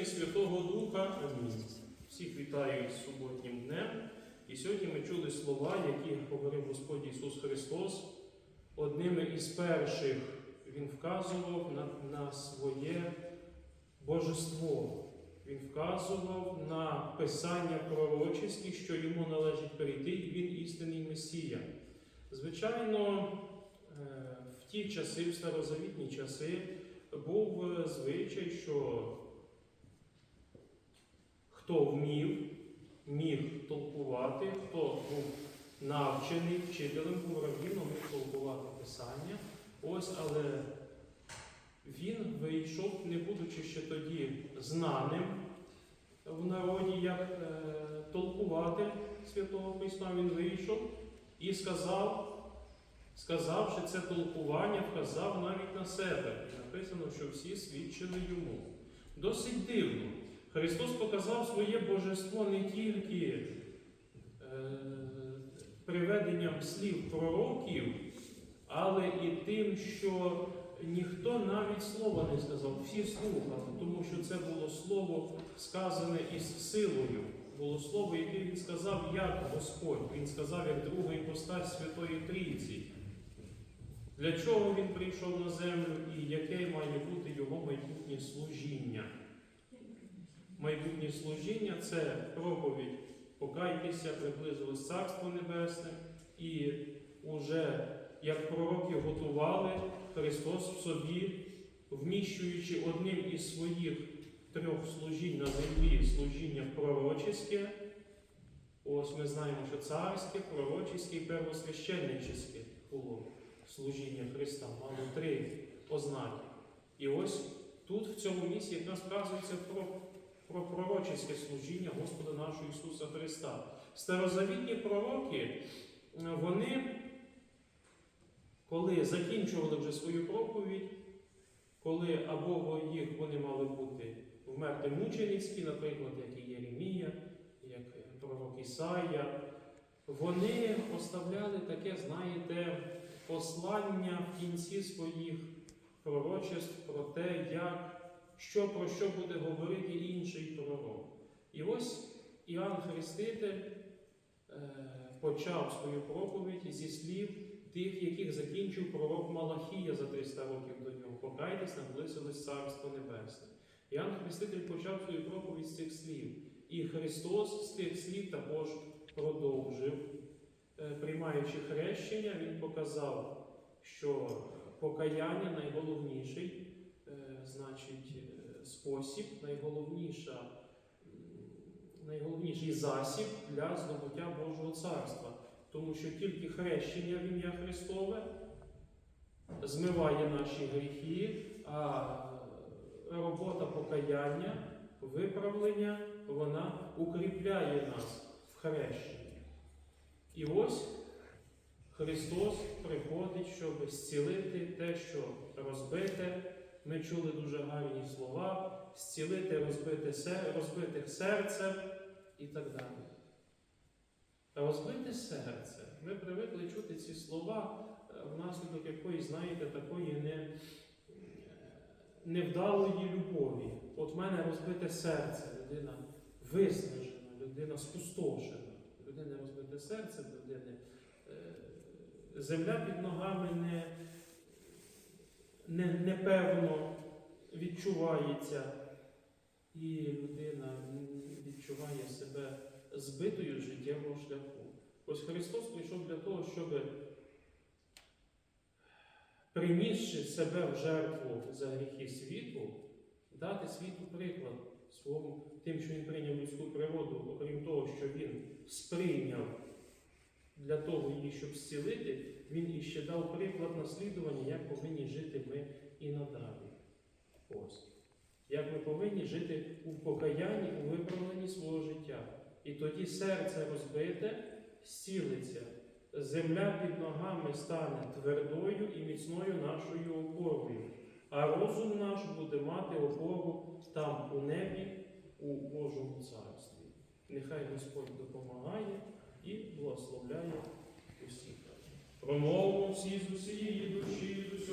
І Святого Духа. Амінь. Всіх вітаю з суботнім днем. І сьогодні ми чули слова, які говорив Господь Ісус Христос. Одними із перших Він вказував на, на своє божество. Він вказував на писання пророчеські, що йому належить перейти, і він істинний Месія. Звичайно, е, в ті часи, в старозавітні часи, був е, звичай, що хто вмів, міг толкувати, хто був навчений вчителем, був міг толкувати писання. Ось, але він вийшов, не будучи ще тоді знаним в народі, як е, толкувати Святого Письма, він вийшов і сказав, сказавши це толкування, вказав навіть на себе. Написано, що всі свідчили йому. Досить дивно. Христос показав своє божество не тільки е, приведенням слів пророків, але і тим, що ніхто навіть слова не сказав, всі слухали, тому що це було слово сказане із силою. Було слово, яке він сказав як Господь. Він сказав як друга іпостась Святої Трійці. Для чого він прийшов на землю і яке має бути його майбутнє служіння? Майбутнє служіння це проповідь покайтеся, приблизилось Царство Небесне, і уже як пророки готували Христос в собі, вміщуючи одним із своїх трьох служінь на землі служіння пророчеське. Ось ми знаємо, що царське, пророчеське і первосвященническе було служіння Христа. Мало три ознаки. І ось тут, в цьому місці, якраз вказується про про пророчеське служіння Господа нашого Ісуса Христа. Старозавітні пророки, вони, коли закінчували вже свою проповідь, коли або їх вони мали бути вмерти мученицькі, наприклад, як і Єремія, як пророк Ісая, вони оставляли таке, знаєте, послання в кінці своїх пророчеств про те, як що про що буде говорити інший пророк. І ось Іоанн Хреститель е, почав свою проповідь зі слів тих, яких закінчив пророк Малахія за 300 років до нього. Покайтесь, наблизилось Царство Небесне. Іоанн Хреститель почав свою проповідь з цих слів. І Христос з тих слів також продовжив. Е, Приймаючи хрещення, Він показав, що покаяння найголовніший значить, е, спосіб, найголовніша, найголовніший засіб для здобуття Божого царства. Тому що тільки хрещення в ім'я Христове змиває наші гріхи, а робота покаяння, виправлення, вона укріпляє нас в хрещенні. І ось Христос приходить, щоб зцілити те, що розбите. Ми чули дуже гарні слова, зцілити розбитих серце і так далі. Розбите серце. Ми привикли чути ці слова е, внаслідок якоїсь, знаєте, такої не, е, невдалої любові. От в мене розбите серце, людина виснажена, людина спустошена, людина розбите серце, людини. е, Земля під ногами не, не, непевно відчувається, і людина відчуває себе збитою з життєвого шляху. Ось Христос прийшов для того, щоб принісши себе в жертву за гріхи світу, дати світу приклад своєму тим, що він прийняв людську природу, окрім того, що він сприйняв для того її, щоб зцілити, він іще дав приклад наслідування, як повинні жити ми і надалі. Ось. Як ми повинні жити у покаянні, у виправленні свого життя. І тоді серце розбите, зцілиться, земля під ногами стане твердою і міцною нашою опорою, а розум наш буде мати опору там, у небі, у Божому царстві. Нехай Господь допомагає і благословляє усіх. Промовимо всі з усієї душі, з усього.